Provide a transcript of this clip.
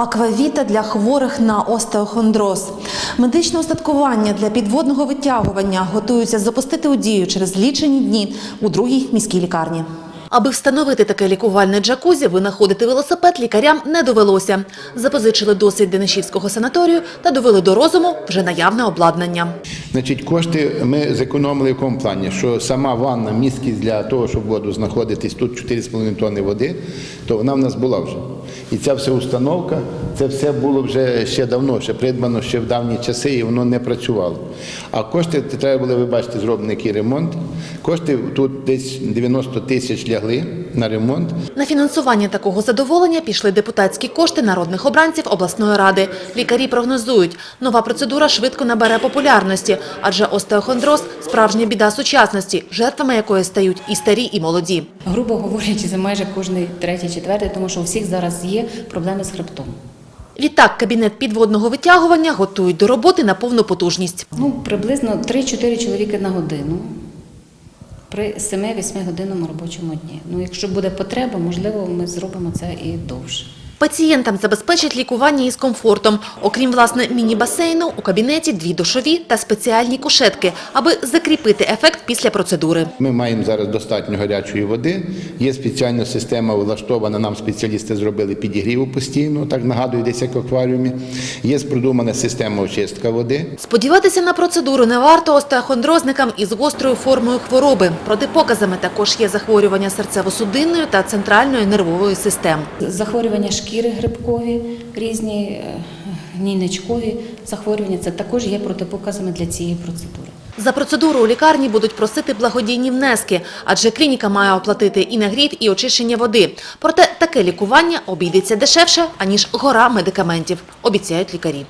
Аквавіта для хворих на остеохондроз. Медичне устаткування для підводного витягування готуються запустити у дію через лічені дні у другій міській лікарні. Аби встановити таке лікувальне джакузі, винаходити велосипед лікарям не довелося. Запозичили досвід Денишівського санаторію та довели до розуму вже наявне обладнання. Значить, кошти ми зекономили в якому плані, що сама ванна, місткість для того, щоб воду знаходитись тут 4,5 тонни води, то вона в нас була вже. І ця вся установка, це все було вже ще давно, ще придбано ще в давні часи, і воно не працювало. А кошти треба було, ви бачите, зроблений ремонт. Кошти тут десь 90 тисяч лягли на ремонт. На фінансування такого задоволення пішли депутатські кошти народних обранців обласної ради. Лікарі прогнозують, нова процедура швидко набере популярності, адже остеохондроз – справжня біда сучасності, жертвами якої стають і старі, і молоді. Грубо говорячи, це майже кожний третій, четвертий, тому що у всіх зараз є проблеми з хребтом. Відтак, кабінет підводного витягування готують до роботи на повну потужність. Ну, приблизно 3-4 чоловіки на годину при 7-8 годинному робочому дні. Ну, якщо буде потреба, можливо, ми зробимо це і довше. Пацієнтам забезпечать лікування із комфортом. Окрім, власне, міні-басейну, у кабінеті дві душові та спеціальні кушетки, аби закріпити ефект після процедури. Ми маємо зараз достатньо гарячої води. Є спеціальна система влаштована. Нам спеціалісти зробили підігріву постійно, так нагадую, десь як в акваріумі. Є продумана система очистка води. Сподіватися на процедуру не варто остеохондрозникам із гострою формою хвороби. Протипоказами також є захворювання серцево-судинної та центральної нервової систем. Захворювання шкіри грибкові, різні ніничкові захворювання це також є протипоказами для цієї процедури. За процедуру у лікарні будуть просити благодійні внески, адже клініка має оплатити і нагрів, і очищення води. Проте таке лікування обійдеться дешевше, аніж гора медикаментів, обіцяють лікарі.